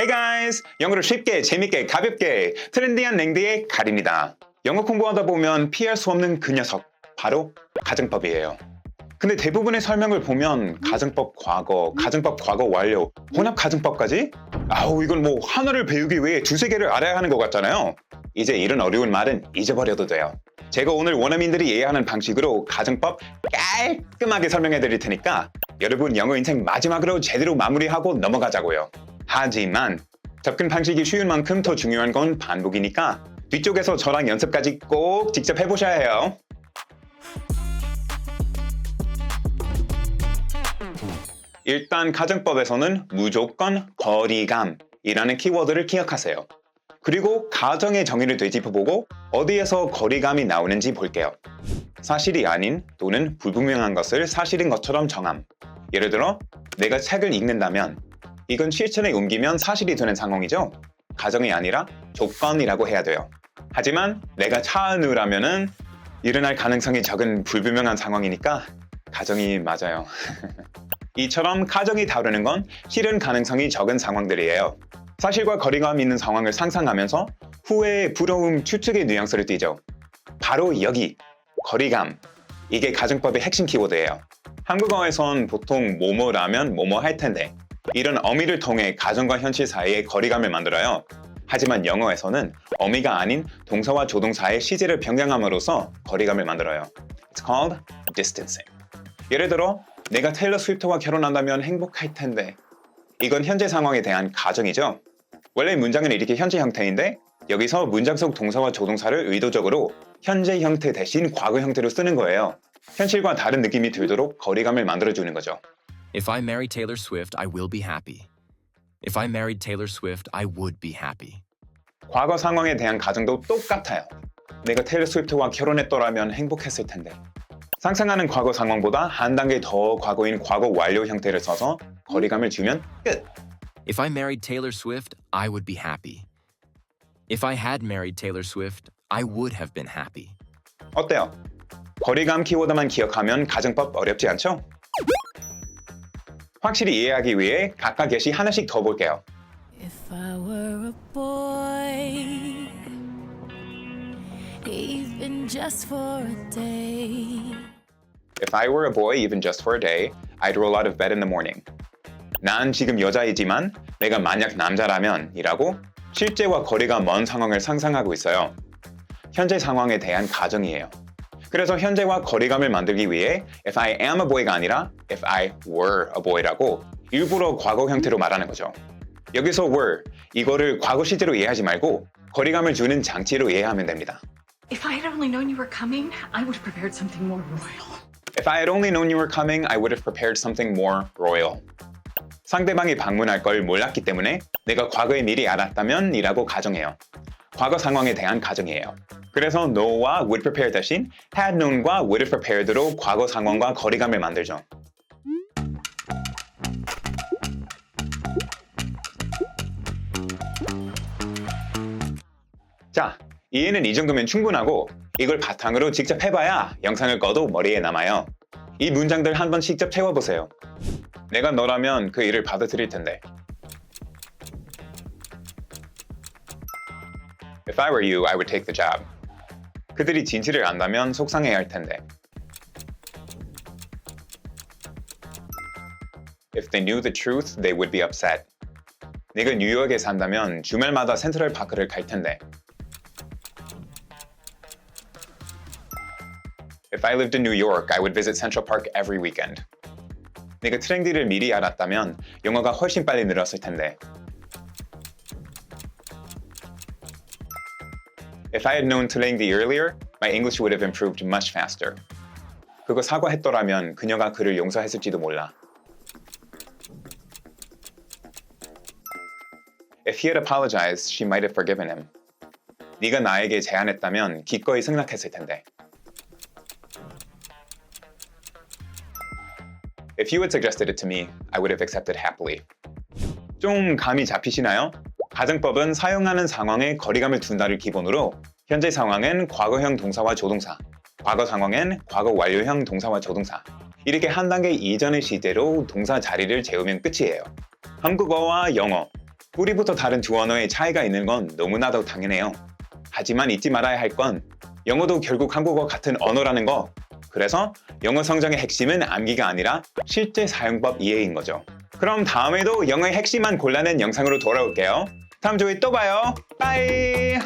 Hey guys! 영어를 쉽게, 재밌게, 가볍게 트렌디한 랭디의 갈입니다. 영어 공부하다 보면 피할 수 없는 그 녀석, 바로 가정법이에요. 근데 대부분의 설명을 보면 가정법 과거, 가정법 과거 완료, 혼합 가정법까지? 아우 이건 뭐 하나를 배우기 위해 두세 개를 알아야 하는 것 같잖아요. 이제 이런 어려운 말은 잊어버려도 돼요. 제가 오늘 원어민들이 이해하는 방식으로 가정법 깔끔하게 설명해 드릴 테니까 여러분 영어 인생 마지막으로 제대로 마무리하고 넘어가자고요. 하지만 접근 방식이 쉬운 만큼 더 중요한 건 반복이니까 뒤쪽에서 저랑 연습까지 꼭 직접 해보셔야 해요. 일단 가정법에서는 무조건 거리감이라는 키워드를 기억하세요. 그리고 가정의 정의를 되짚어보고 어디에서 거리감이 나오는지 볼게요. 사실이 아닌 또는 불분명한 것을 사실인 것처럼 정함. 예를 들어 내가 책을 읽는다면 이건 실천에 옮기면 사실이 되는 상황이죠. 가정이 아니라 조건이라고 해야 돼요. 하지만 내가 차 안으라면은 일어날 가능성이 적은 불분명한 상황이니까 가정이 맞아요. 이처럼 가정이 다루는 건 실현 가능성이 적은 상황들이에요. 사실과 거리감 있는 상황을 상상하면서 후회의 부러움, 추측의 뉘앙스를 띠죠. 바로 여기, 거리감. 이게 가정법의 핵심 키워드예요. 한국어에선 보통 뭐뭐라면 뭐뭐 할 텐데 이런 어미를 통해 가정과 현실 사이의 거리감을 만들어요. 하지만 영어에서는 어미가 아닌 동사와 조동사의 시제를 변경함으로써 거리감을 만들어요. It's called distancing. 예를 들어 내가 테일러 스위프트와 결혼한다면 행복할 텐데 이건 현재 상황에 대한 가정이죠. 원래 문장은 이렇게 현재 형태인데 여기서 문장 속 동사와 조동사를 의도적으로 현재 형태 대신 과거 형태로 쓰는 거예요. 현실과 다른 느낌이 들도록 거리감을 만들어주는 거죠. If I marry Taylor Swift, I will be happy. If I married Taylor Swift, I would be happy. 과거 상황에 대한 가정도 똑같아요. 내가 테일러 스위프트와 결혼했더라면 행복했을 텐데. 상상하는 과거 상황보다 한 단계 더 과거인 과거 완료 형태를 써서 거리감을 주면 끝! If I married Taylor Swift, I would be happy. If I had married Taylor Swift, I would have been happy. 어때요? 거리감 키워드만 기억하면 가정법 어렵지 않죠? 확실히 이해하기 위해 각각 예시 하나씩 더 볼게요. If I were a boy, even just for a day, If I were a boy, even just for a day, I'd roll out of bed in the morning. 난 지금 여자이지만 내가 만약 남자라면 이라고 실제와 거리가 먼 상황을 상상하고 있어요. 현재 상황에 대한 가정이에요. 그래서 현재와 거리감을 만들기 위해 if I am a boy가 아니라 if I were a boy라고 일부러 과거 형태로 말하는 거죠. 여기서 were 이거를 과거 시제로 이해하지 말고 거리감을 주는 장치로 이해하면 됩니다. If I had only known you were coming, I would have prepared something more royal. If I had only known you were coming, I would have prepared something more royal. 상대방이 방문할 걸 몰랐기 때문에 내가 과거에 미리 알았다면 이라고 가정해요. 과거 상황에 대한 가정이에요. 그래서 know와 would prepare 대신 had known과 would have prepared로 과거 상황과 거리감을 만들죠. 자, 이해는 이 정도면 충분하고 이걸 바탕으로 직접 해봐야 영상을 꺼도 머리에 남아요. 이 문장들 한번 직접 채워보세요. 내가 너라면 그 일을 받아들일 텐데. If I were you, I would take the job. 그들이 진실을 안다면 속상해야 할 텐데. If they knew the truth, they would be upset. 네가 뉴욕에 산다면 주말마다 센트럴 파크를 갈 텐데. If I lived in New York, I would visit Central Park every weekend. 내가 트렌디를 미리 알았다면 영어가 훨씬 빨리 늘었을 텐데. If I had known Trendy earlier, my English would have improved much faster. 그거 사과했더라면 그녀가 그를 용서했을지도 몰라. If he had apologized, she might have forgiven him. 네가 나에게 제안했다면 기꺼이 승낙했을 텐데. If you had suggested it to me, I would have accepted happily. 좀 감이 잡히시나요? 가정법은 사용하는 상황에 거리감을 둔다를 기본으로 현재 상황은 과거형 동사와 조동사, 과거 상황엔 과거 완료형 동사와 조동사 이렇게 한 단계 이전의 시제로 동사 자리를 재우면 끝이에요. 한국어와 영어, 뿌리부터 다른 두 언어의 차이가 있는 건 너무나도 당연해요. 하지만 잊지 말아야 할 건 영어도 결국 한국어 같은 언어라는 거. 그래서 영어 성장의 핵심은 암기가 아니라 실제 사용법 이해인 거죠. 그럼 다음에도 영어의 핵심만 골라낸 영상으로 돌아올게요. 다음 주에 또 봐요. 빠이!